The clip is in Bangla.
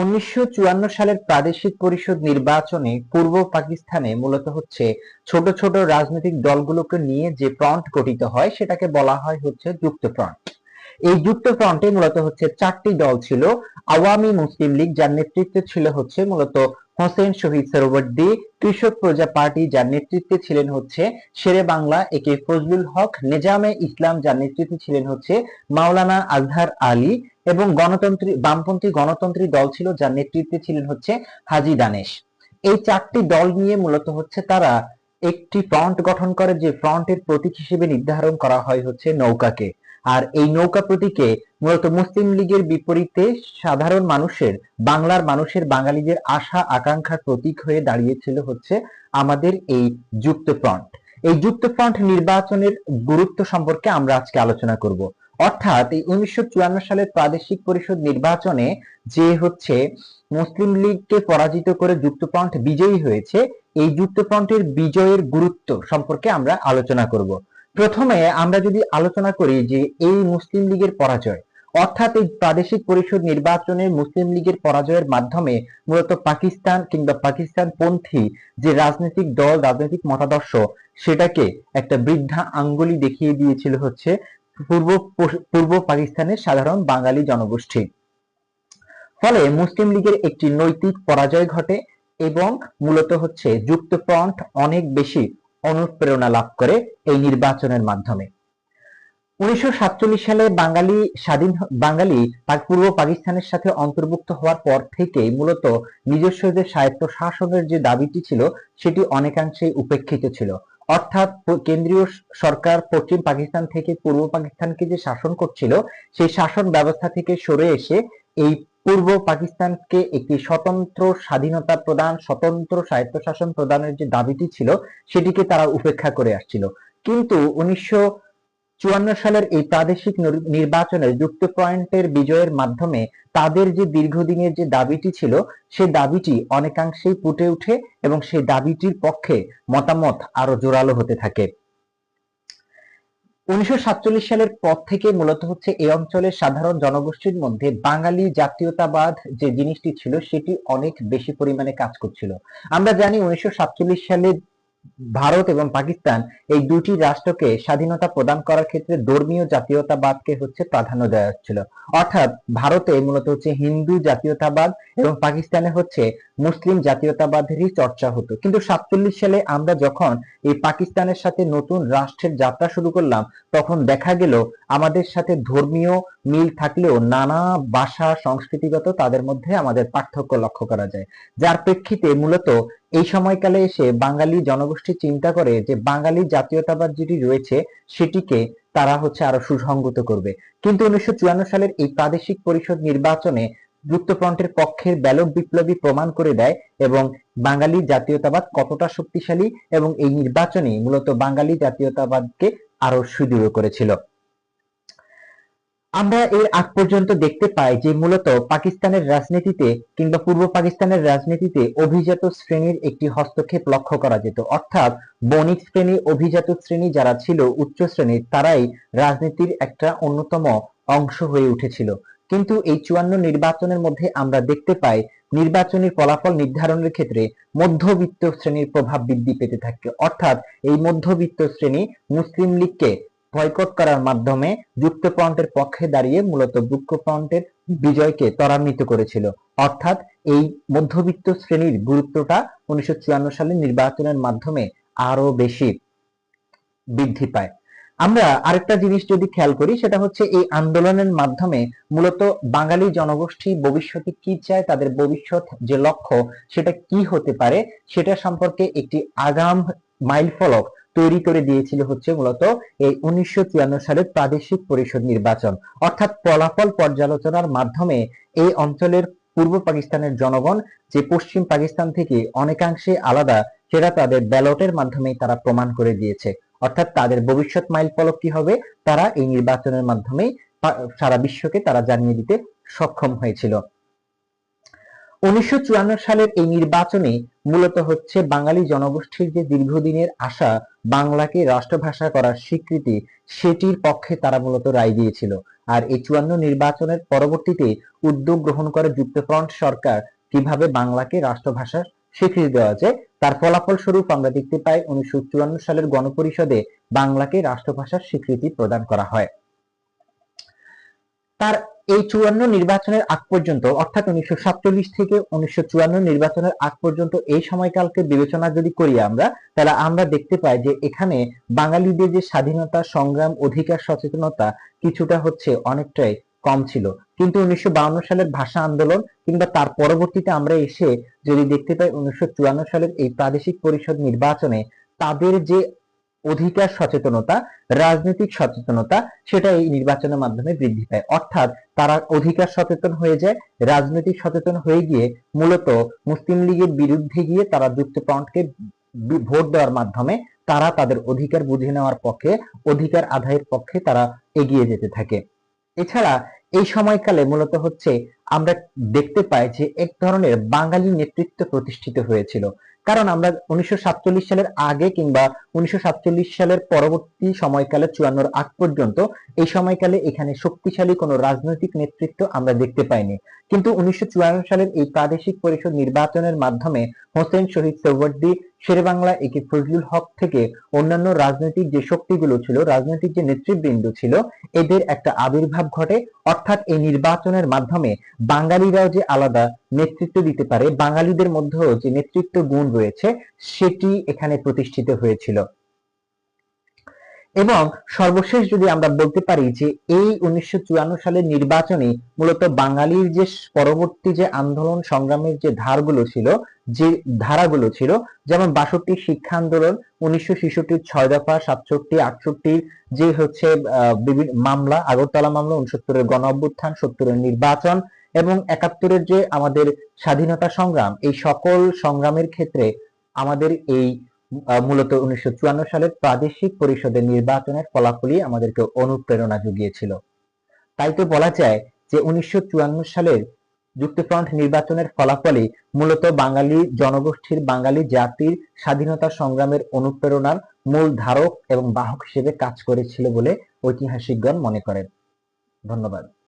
উনিশশো সালের প্রাদেশিক পরিষদ নির্বাচনে পূর্ব পাকিস্তানে মূলত হচ্ছে ছোট ছোট রাজনৈতিক দলগুলোকে নিয়ে যে ফ্রন্ট গঠিত হয়, সেটাকে বলা হয় হচ্ছে যুক্ত ফ্রন্ট এই যুক্ত ফ্রন্টে মূলত হচ্ছে চারটি দল ছিল। আওয়ামী মুসলিম লীগ, যার নেতৃত্বে ছিল হচ্ছে মূলত হোসেন শহীদ সরোবর সরোবর্দী কৃষক প্রজা পার্টি, যার নেতৃত্বে ছিলেন হচ্ছে শেরে বাংলা, একে ফজলুল হক, নেজামে ইসলাম, যার নেতৃত্বে ছিলেন হচ্ছে মাওলানা আজহার আলী এবং গণতন্ত্রী, বামপন্থী গণতন্ত্রী দল ছিল, যার নেতৃত্বে ছিলেন হচ্ছে হাজি দানেশ। এই চারটি দল নিয়ে মূলত হচ্ছে তারা একটি ফ্রন্ট গঠন করে, যে ফ্রন্টের প্রতীক হিসেবে নির্ধারণ করা হয় হচ্ছে নৌকাকে। আর এই নৌকা প্রতীকে মূলত মুসলিম লীগের বিপরীতে সাধারণ মানুষের, বাংলার মানুষের, বাঙালিদের আশা, আকাঙ্ক্ষার প্রতীক হয়ে দাঁড়িয়েছিল হচ্ছে আমাদের এই যুক্ত ফ্রন্ট এই যুক্ত ফ্রন্ট নির্বাচনের গুরুত্ব সম্পর্কে আমরা আজকে আলোচনা করব। অর্থাৎ এই উনিশশো চুয়ান্ন সালের প্রাদেশিক পরিষদ নির্বাচনে যে হচ্ছে মুসলিম লীগকে পরাজিত করে যুক্তফ্রন্ট বিজয়ী হয়েছে, এই যুক্তফ্রন্টের বিজয়ের গুরুত্ব সম্পর্কে আমরা আলোচনা করব। প্রথমে আমরা যদি আলোচনা করি যে এই মুসলিম লীগের পরাজয়, অর্থাৎ এই প্রাদেশিক পরিষদ নির্বাচনে মুসলিম লীগের পরাজয়ের মাধ্যমে মূলত পাকিস্তান কিংবা পাকিস্তান পন্থী যে রাজনৈতিক দল, রাজনৈতিক মতাদর্শ, সেটাকে একটা বৃদ্ধা আঙ্গুলি দেখিয়ে দিয়েছিল হচ্ছে পূর্ব পূর্ব পাকিস্তানের সাধারণ বাঙালি জনগোষ্ঠী। ফলে মুসলিম লীগের একটি নৈতিক পরাজয় ঘটে এবং মূলত হচ্ছে যুক্ত ফ্রন্ট অনেক বেশি অনুপ্রেরণা লাভ করে এই নির্বাচনের মাধ্যমে। উনিশশো সাতচল্লিশ সালে বাঙালি স্বাধীন বাঙালি পূর্ব পাকিস্তানের সাথে অন্তর্ভুক্ত হওয়ার পর থেকে মূলত নিজস্ব যে স্বায়ত্ত শাসনের যে দাবিটি ছিল, সেটি অনেকাংশেই উপেক্ষিত ছিল। অর্থাৎ কেন্দ্রীয় সরকার পশ্চিম পাকিস্তান থেকে পূর্ব পাকিস্তানকে যে শাসন করছিল, সেই শাসন ব্যবস্থা থেকে সরে এসে এই পূর্ব পাকিস্তানকে একটি স্বতন্ত্র স্বাধীনতা প্রদান, স্বতন্ত্র স্বায়ত্তশাসন প্রদানের যে দাবিটি ছিল, সেটিকে তারা উপেক্ষা করে আসছিল। কিন্তু উনিশশো চুয়ান্ন সালের এই প্রাদেশিক নির্বাচনে যুক্ত পয়েন্টের বিজয়ের মাধ্যমে তাদের যে দীর্ঘদিনের যে দাবিটি ছিল, সে দাবিটি অনেকাংশেই ফুটে উঠে এবং সেই দাবিটির পক্ষে মতামত আরও জোরালো হতে থাকে। উনিশশো সাতচল্লিশ সালের পর থেকে মূলত হচ্ছে এই অঞ্চলের সাধারণ জনগোষ্ঠীর মধ্যে বাঙালি জাতীয়তাবাদ যে জিনিসটি ছিল, সেটি অনেক বেশি পরিমাণে কাজ করছিল। আমরা জানি উনিশশো সাতচল্লিশ সালে ভারত এবং পাকিস্তান এই দুটি রাষ্ট্রকে স্বাধীনতা প্রদান করার ক্ষেত্রে ধর্মীয় জাতীয়তাবাদকে হচ্ছে প্রাধান্য দেওয়া হচ্ছিল। অর্থাৎ ভারতে মূলত হচ্ছে হিন্দু জাতীয়তাবাদ এবং পাকিস্তানে হচ্ছে মুসলিম জাতীয়তাবাদেরই চর্চা হতো। কিন্তু সাতচল্লিশ সালে আমরা যখন এই পাকিস্তানের সাথে নতুন রাষ্ট্রের যাত্রা শুরু করলাম, তখন দেখা গেল আমাদের সাথে ধর্মীয় মিল থাকলেও নানা ভাষা সংস্কৃতিগত তাদের মধ্যে আমাদের পার্থক্য লক্ষ্য করা যায়। যার প্রেক্ষিতে মূলত এই সময়কালে এসে বাঙালি জনগোষ্ঠী চিন্তা করে যে বাঙালি জাতীয়তাবাদ যেটি রয়েছে, সেটিকে তারা হচ্ছে আরও সুসংগত করবে। কিন্তু উনিশশো চুয়ান্ন সালের এই প্রাদেশিক পরিষদ নির্বাচনে যুক্তফ্রন্টের পক্ষের ব্যালট বিপ্লবী প্রমাণ করে দেয় এবং বাঙালি জাতীয়তাবাদ কতটা শক্তিশালী এবং এই নির্বাচনে মূলত বাঙালি জাতীয়তাবাদকে আরও সুদৃঢ় করেছিল। আমরা এর আগ পর্যন্ত দেখতে পাই যে মূলত পাকিস্তানের রাজনীতিতে কিংবা পূর্ব পাকিস্তানের রাজনীতিতে অভিজাত শ্রেণির একটি হস্তক্ষেপ লক্ষ্য করা যেত। অর্থাৎ বণিক শ্রেণি, অভিজাত শ্রেণি যারা ছিল, উচ্চ শ্রেণির তারাই রাজনীতির একটা অন্যতম অংশ হয়ে উঠেছিল। কিন্তু এই চুয়ান্ন নির্বাচনের মধ্যে আমরা দেখতে পাই নির্বাচনী ফলাফল নির্ধারণের ক্ষেত্রে মধ্যবিত্ত শ্রেণির প্রভাব বৃদ্ধি পেতে থাকে। অর্থাৎ এই মধ্যবিত্ত শ্রেণি মুসলিম লীগকে বয়কট করার মাধ্যমে যুক্তফ্রন্টের পক্ষে দাঁড়িয়ে মূলত যুক্তফ্রন্টের বিজয়কে ত্বরান্বিত করেছিল। অর্থাৎ এই মধ্যবিত্ত শ্রেণির গুরুত্বটা উনিশশো সালের নির্বাচনের মাধ্যমে আরও বেশি বৃদ্ধি পায়। আমরা আরেকটা জিনিস যদি খেয়াল করি, সেটা হচ্ছে এই আন্দোলনের মাধ্যমে মূলত বাঙালি জনগোষ্ঠী ভবিষ্যতে কি চায়, তাদের ভবিষ্যৎ যে লক্ষ্য, সেটা কি হতে পারে, সেটা সম্পর্কে একটি আগাম মাইল ফলক তৈরি করে দিয়েছিল হচ্ছে মূলত এই উনিশশো সালের প্রাদেশিক পরিষদ নির্বাচন। অর্থাৎ ফলাফল পর্যালোচনার মাধ্যমে এই অঞ্চলের পূর্ব পাকিস্তানের জনগণ, যে পশ্চিম পাকিস্তান থেকে অনেকাংশে আলাদা, সেটা তাদের ব্যালটের মাধ্যমেই তারা প্রমাণ করে দিয়েছে। অর্থাৎ তাদের ভবিষ্যৎ মাইল ফলক কি হবে, তারা এই নির্বাচনের মাধ্যমে সারা বিশ্বকে তারা জানিয়ে দিতে সক্ষম হয়েছিল। উনিশশো চুয়ান্ন সালের এই নির্বাচনে মূলত হচ্ছে বাঙালি জনগোষ্ঠীর যে দীর্ঘদিনের আশা বাংলাকে রাষ্ট্রভাষা করার স্বীকৃতি, সেটির পক্ষে তারা মূলত রায় দিয়েছিল। আর এই চুয়ান্ন নির্বাচনের পরবর্তীতে উদ্যোগ গ্রহণ করে যুক্তফ্রন্ট সরকার কীভাবে বাংলাকে রাষ্ট্রভাষার স্বীকৃতি দেওয়া যায়, তার ফলাফল স্বরূপ আমরা দেখতে পাই উনিশশো চুয়ান্ন সালের গণপরিষদে বাংলাকে রাষ্ট্রভাষার স্বীকৃতি প্রদান করা হয়। তার এই চুয়ান্ন নির্বাচনের আগ পর্যন্ত, অর্থাৎ উনিশশো সাতচল্লিশ থেকে উনিশশো চুয়ান্ন নির্বাচনের আগ পর্যন্ত এই সময়কালকে বিবেচনা যদি করি আমরা, তাহলে আমরা দেখতে পাই যে এখানে বাঙালিদের যে স্বাধীনতা, সংগ্রাম, অধিকার, সচেতনতা কিছুটা হচ্ছে অনেকটাই কম ছিল। কিন্তু উনিশশো সালের ভাষা আন্দোলন কিংবা তার পরবর্তীতে আমরা এসে যদি দেখতে পাই উনিশশো চুয়ান্ন সালের এই প্রাদেশিক পরিষদ নির্বাচনে তাদের যে অধিকার সচেতনতা, রাজনৈতিক সচেতনতা, সেটা এই নির্বাচনের মাধ্যমে বৃদ্ধি পায়। অর্থাৎ তারা অধিকার সচেতন হয়ে যায়, রাজনৈতিক সচেতন হয়ে গিয়ে মূলত মুসলিম লীগের বিরুদ্ধে গিয়ে তারা যুক্তফ্রন্টকে ভোট দেওয়ার মাধ্যমে তারা তাদের অধিকার বুঝে নেওয়ার পক্ষে, অধিকার আদায়ের পক্ষে তারা এগিয়ে যেতে থাকে। এছাড়া এই সময়কালে মূলত হচ্ছে আমরা দেখতে পাই যে এক ধরনের বাঙালি নেতৃত্ব প্রতিষ্ঠিত হয়েছিল। কারণ আমরা উনিশশো সালের আগে কিংবা উনিশশো সালের পরবর্তী সময়কালে, চুয়ান্নর আগ পর্যন্ত, এই সময়কালে এখানে শক্তিশালী কোনো রাজনৈতিক নেতৃত্ব আমরা দেখতে পাইনি। কিন্তু উনিশশো সালের এই প্রাদেশিক পরিষদ নির্বাচনের মাধ্যমে হোসেন শহীদ সোহরাওয়ার্দী শেরেবাংলা একে ফজলুল হক থেকে অন্যান্য রাজনৈতিক যে শক্তিগুলো ছিল, রাজনৈতিক যে নেতৃবৃন্দ ছিল, এদের একটা আবির্ভাব ঘটে। অর্থাৎ এই নির্বাচনের মাধ্যমে বাঙালিরাও যে আলাদা নেতৃত্ব দিতে পারে, বাঙালিদের মধ্যেও যে নেতৃত্ব গুণ রয়েছে, সেটি এখানে প্রতিষ্ঠিত হয়েছিল। এবং সর্বশেষ যদি আমরা বলতে পারি যে এই উনিশশো চুয়ান্ন সালের নির্বাচনে মূলত বাঙালির যে পরবর্তী যে আন্দোলন সংগ্রামের যে ধারগুলো ছিল, যে ধারাগুলো ছিল, যেমন বাষট্টি শিক্ষা আন্দোলন, উনিশশো ছেষট্টির ছয় দফা, সাতষট্টি আটষট্টির যে হচ্ছে বিভিন্ন মামলা, আগরতলা মামলা, উনসত্তরের গণ অভ্যুত্থান সত্তরের নির্বাচন এবং একাত্তরের যে আমাদের স্বাধীনতা সংগ্রাম, এই সকল সংগ্রামের ক্ষেত্রে আমাদের এই মূলত উনিশশো চুয়ান্ন সালের প্রাদেশিক পরিষদের নির্বাচনের ফলাফলই আমাদেরকে অনুপ্রেরণা জুগিয়েছিল। তাই তো বলা যায় যে উনিশশো চুয়ান্ন সালের যুক্তফ্রন্ট নির্বাচনের ফলাফলই মূলত বাঙালি জনগোষ্ঠীর, বাঙালি জাতির স্বাধীনতা সংগ্রামের অনুপ্রেরণার মূল ধারক এবং বাহক হিসেবে কাজ করেছিল বলে ঐতিহাসিকগণ মনে করেন। ধন্যবাদ।